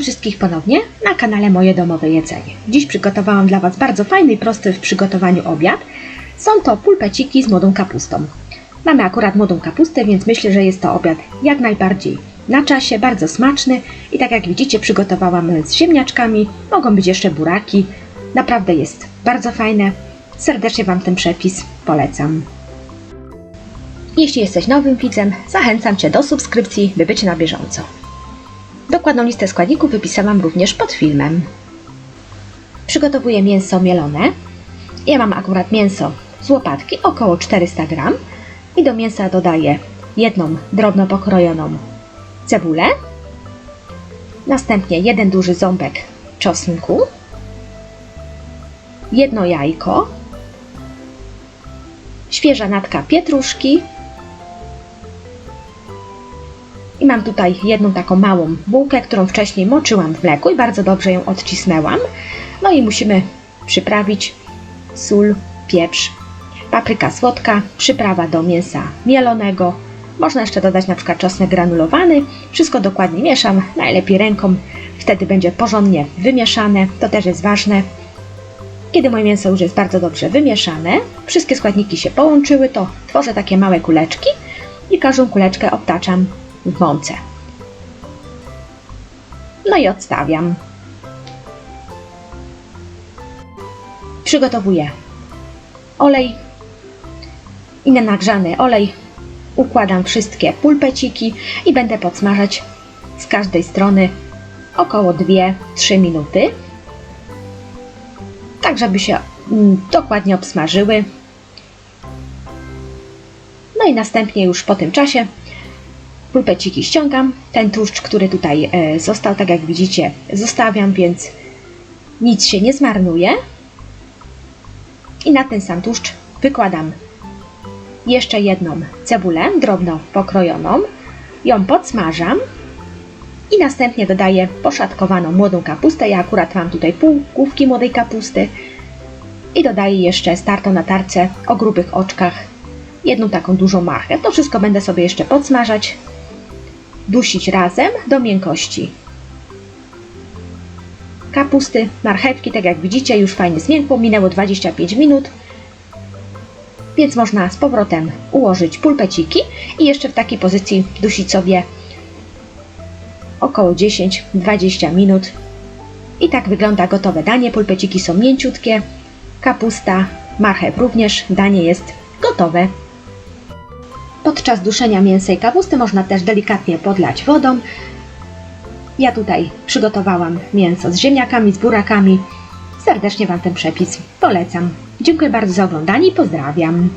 wszystkich ponownie na kanale Moje Domowe Jedzenie. Dziś przygotowałam dla Was bardzo fajny i prosty w przygotowaniu obiad. Są to pulpeciki z młodą kapustą. Mamy akurat młodą kapustę, więc myślę, że jest to obiad jak najbardziej na czasie, bardzo smaczny i tak jak widzicie przygotowałam z ziemniaczkami, mogą być jeszcze buraki. Naprawdę jest bardzo fajne. Serdecznie Wam ten przepis polecam. Jeśli jesteś nowym widzem, zachęcam Cię do subskrypcji, by być na bieżąco. Dokładną listę składników wypisałam również pod filmem. Przygotowuję mięso mielone. Ja mam akurat mięso z łopatki, około 400 gram. I do mięsa dodaję jedną drobno pokrojoną cebulę. Następnie jeden duży ząbek czosnku. Jedno jajko. Świeża natka pietruszki. I mam tutaj jedną taką małą bułkę, którą wcześniej moczyłam w mleku i bardzo dobrze ją odcisnęłam. No i musimy przyprawić sól, pieprz, papryka słodka, przyprawa do mięsa mielonego. Można jeszcze dodać na przykład czosnek granulowany. Wszystko dokładnie mieszam, najlepiej ręką, wtedy będzie porządnie wymieszane. To też jest ważne. Kiedy moje mięso już jest bardzo dobrze wymieszane, wszystkie składniki się połączyły, to tworzę takie małe kuleczki i każdą kuleczkę obtaczam mące. No i odstawiam. Przygotowuję olej i na nagrzany olej układam wszystkie pulpeciki i będę podsmażać z każdej strony około 2-3 minuty, tak żeby się mm, dokładnie obsmażyły. No i następnie już po tym czasie pulpeciki ściągam. Ten tłuszcz, który tutaj e, został, tak jak widzicie, zostawiam, więc nic się nie zmarnuje. I na ten sam tłuszcz wykładam jeszcze jedną cebulę drobno pokrojoną, ją podsmażam i następnie dodaję poszatkowaną młodą kapustę. Ja akurat mam tutaj pół główki młodej kapusty i dodaję jeszcze startą na tarce o grubych oczkach jedną taką dużą marchew. To wszystko będę sobie jeszcze podsmażać, dusić razem do miękkości. Kapusty, marchewki, tak jak widzicie, już fajnie zmiękło, minęło 25 minut więc można z powrotem ułożyć pulpeciki i jeszcze w takiej pozycji dusić sobie około 10-20 minut. I tak wygląda gotowe danie. Pulpeciki są mięciutkie, kapusta, marchew również. Danie jest gotowe. Podczas duszenia mięsa i kapusty można też delikatnie podlać wodą. Ja tutaj przygotowałam mięso z ziemniakami, z burakami. Serdecznie Wam ten przepis polecam. Dziękuję bardzo za oglądanie i pozdrawiam.